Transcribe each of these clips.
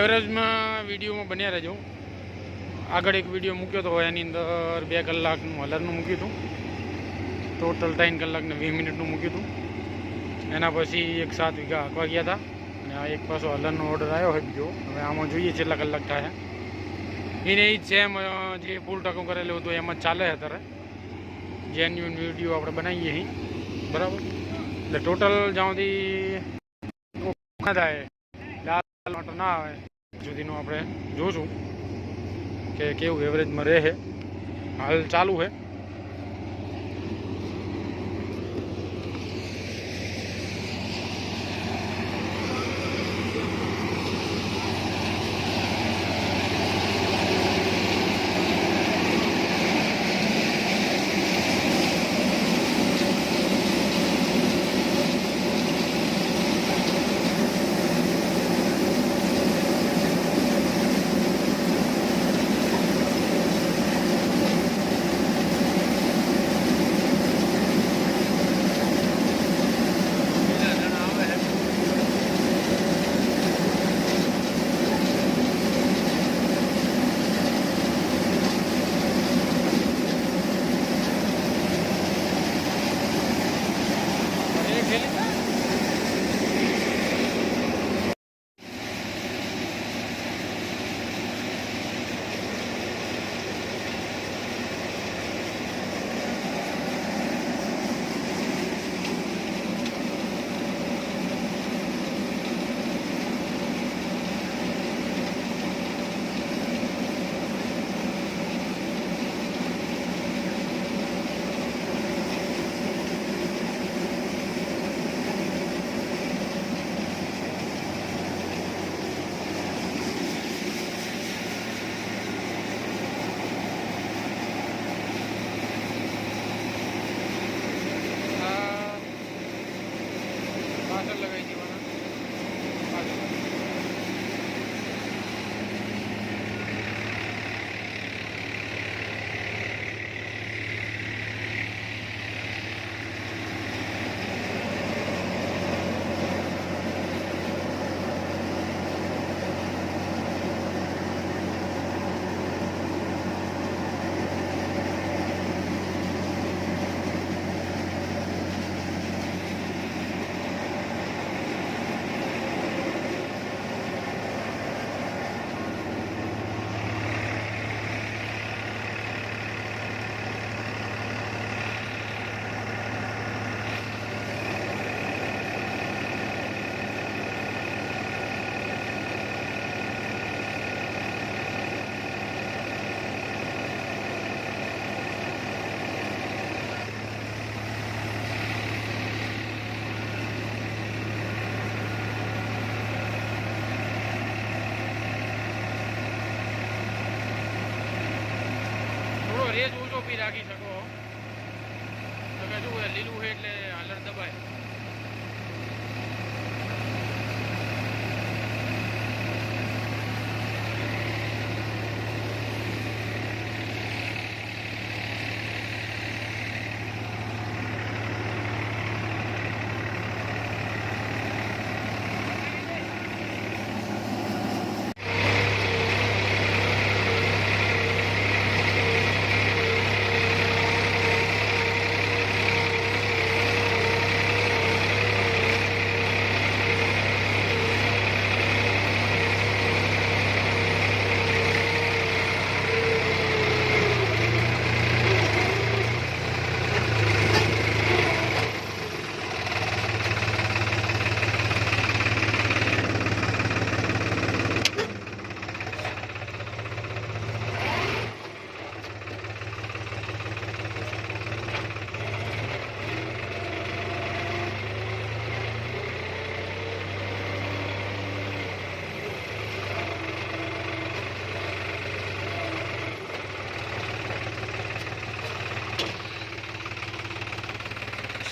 એવરેજમાં વિડીયોમાં બન્યા રહેજો. આગળ એક વીડિયો મૂક્યો હતો એની અંદર બે કલાકનું હલરનું મૂક્યું હતું. ટોટલ ત્રણ કલાકને વીસ મિનિટનું મૂક્યું હતું. એના પછી એક સાત વીઘા હાંકવા ગયા હતા. અને આ એક પાછો હલરનો ઓર્ડર આવ્યો હોય બીજો. હવે આમાં જોઈએ છેલ્લા કલાક થાય એને એ જ એમ જે ફૂલ ટકો કરેલું હતું એમ જ ચાલે અત્યારે. જેન્યુઅન વીડિયો આપણે બનાવીએ અહીં બરાબર? એટલે ટોટલ જ્યાં સુધી થાય, લાલ ના આવે સુધીનું આપણે જોશું કે કેવું એવરેજમાં રહે હાલ ચાલુ છે.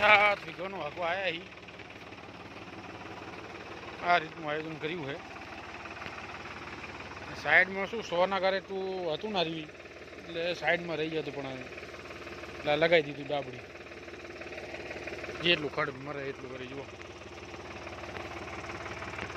સાત વીઘાનો હકો આવ્યા હી. આ રીતનું આયોજન કર્યું છે સાઈડમાં શું સોના ઘરે તું હતું ના રહી એટલે સાઈડમાં રહી જતું પણ એટલે લગાવી દીધું ડાબડી જેટલું ખડ મરે એટલું કરી, જુઓ.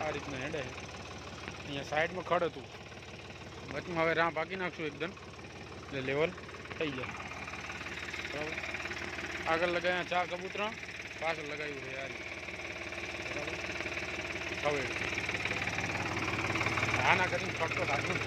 આ રીતના હેડે અહીંયા સાઈડમાં ખડ હતું. વચમાં હવે રાહ પાકી નાખશું એકદમ. એટલે લેવલ થઈ જાય. બરાબર? આગળ લગાવ્યા ચાર કબૂતરા પાછળ લગાવ્યું છે યાર. હવે. આના કરીને ફટકો રાખવું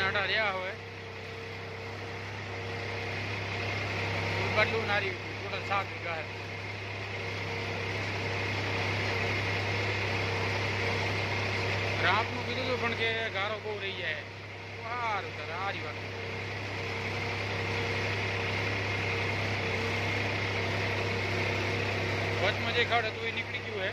આટા રહ્યા હવે બદલું નારી ટોટલ સાત વીઘા છે રાતનું કીધું હતું પણ કે ગારો બહુ રહી જાય સારું સર સારી વાત વચમાં જે ખડ હતું એ નીકળી ગયું હે.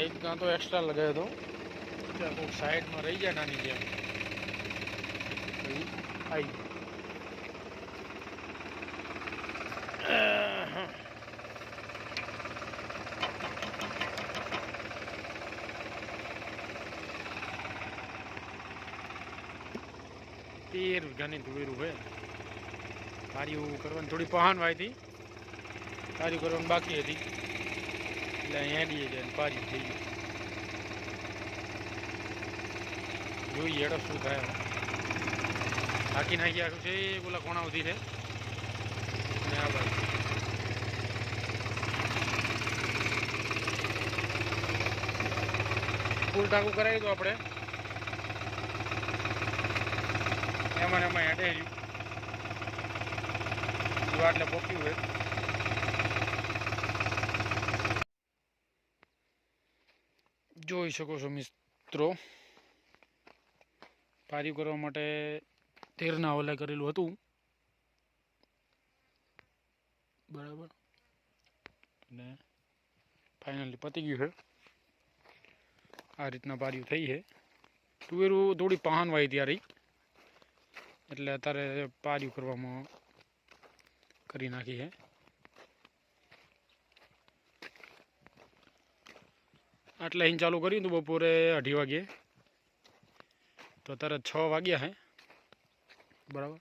એક ગાં તો એક્સ્ટ્રા લગાવ્યો હતો ત્યાં કોઈક સાઈડમાં રહી જાય નાની જેમ. આવી તેર વીઘાની ધૂળેરું હોય. કાર્યું કરવાની થોડી પહાન વાય હતી કાર્યું કરવાની બાકી હતી. એટલે અહીંયા હેડીએ જાય પારી થઈ ગયું જોઈએ હેડો શું થાય હાકી નાખી આખું છે એ બોલા કોણા ઉધી છે. અને આ બાજુ ફૂલ ટાંકું કરાવી દો આપણે. એમાં એમાં હેઠે રહ્યું એટલે પોક્યું હોય. જોઈ શકો છો મિત્રો. પારી કરવા માટે તેરના હવાલે કરેલું હતું. બરાબર. અને ફાઇનલી પતી ગયું છે. આ રીતના પારીઓ થઈ છે. તુવેરું થોડી પહાન વાય ત્યારે એટલે અત્યારે પાર્યું કરવામાં કરી નાખી છે. આટલે અહીં ચાલુ કર્યું હતું બપોરે અઢી વાગ્યે તો અત્યારે છ વાગ્યા હે. બરાબર?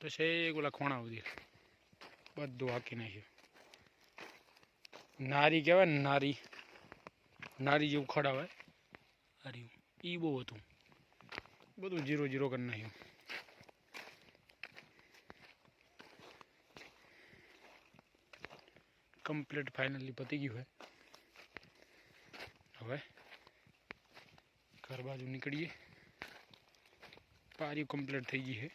તો છે ઓલા ખોણા સુધી બધું હાકી નાખ્યું. નારી કહેવાય નારી. નારી જેવું ખડાવાય. હાર્યું એ બહુ હતું. બધું જીરો જીરો કરી નાખ્યું. કમ્પ્લીટ ફાઇનલી પતી ગયું હોય હવે ઘર બાજુ નીકળીએ. પારી કમ્પ્લીટ થઈ ગઈ છે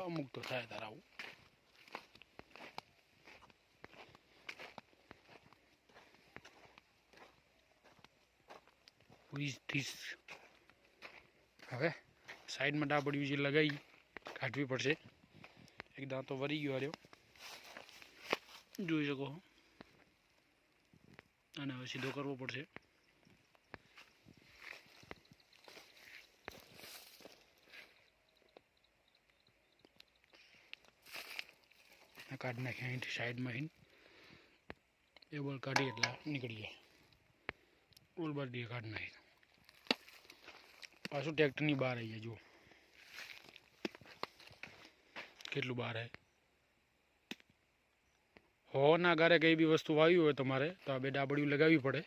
અમુક તો થાય તારા આવું ત્રીસ હવે સાઈડમાં ડાબડિયું જે લગાવી કાઢવી પડશે. એક દાંતો વરી ગયો રહ્યો જોઈ શકો. અને હવે સીધો કરવો પડશે. કાઢી નાખી અહીંથી સાઈડમાં અહીં એ બોલ કાઢી એટલે નીકળી જાય ઓલ બાર કાઢી નાખી પાછું ટ્રેક્ટરની બહાર આવી જાય જુઓ. કેટલું બહાર આવે હોના ગારે કઈ બી વસ્તુ વાવી હોય તમારે, તો આ બે ડાબડિયું લગાવવી પડે.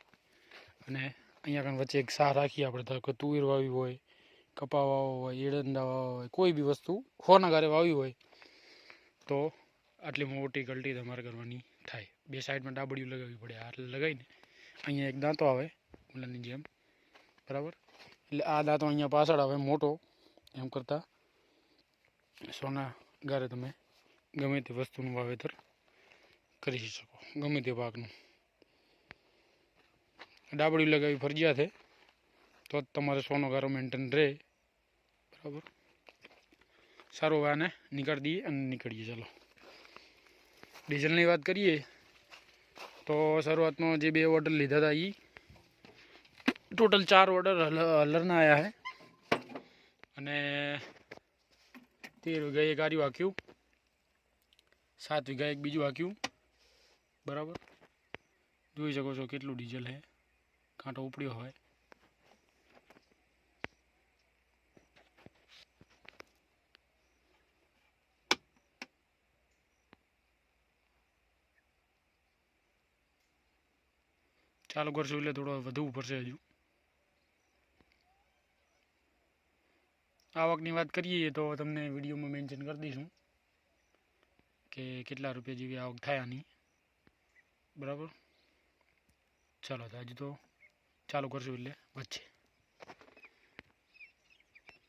અને અહીંયા કાન વચ્ચે એક સાહ રાખીએ આપણે ધારો કે તુવેર વાવી હોય કપા વાવો હોય એરંડા વાવવા હોય, કોઈ બી વસ્તુ હોના ગારે વાવી હોય, તો આટલી મોટી ગલટી તમારે કરવાની થાય. બે સાઈડમાં ડાબડિયું લગાવવી પડે આટલે લગાવીને. અહીંયા એક દાંતો આવે ઓલાની જેમ. બરાબર? એટલે આ દાંતો અહીંયા પાછળ આવે, મોટો, એમ કરતાં. સોના ગારે તમે ગમે તે વસ્તુનું વાવેતર કરી શકો, ગમે તે પાકનું. ડાબડી લગાવી ફરજિયાત છે તો જ તમારે સોનો ગારો મેન્ટેન રહે. બરાબર? સારું વાને નીકળી દઈએ અને નીકળીએ, ચાલો. ડીઝલની વાત કરીએ, તો શરૂઆતમાં જે બે ઓર્ડર લીધા હતા એ ટોટલ ચાર ઓર્ડર હલરના આવ્યા છે અને તેર વીઘા એક આર્યું હાંક્યું સાત વીઘા એક બીજું હાંક્યું બરાબર? જોઈ શકો છો કેટલું ડીઝલ છે કાંટો ઉપડ્યો હોય. ચાલુ કરશું એટલે થોડો વધુ પડશે હજુ. આવકની વાત કરીએ તો તમને વિડીયોમાં મેન્શન કરી દઈશું કે કેટલા રૂપિયા જેવી આવક થાય આની. બરાબર? ચાલો તો હજુ તો ચાલુ કરશું એટલે વચ્ચે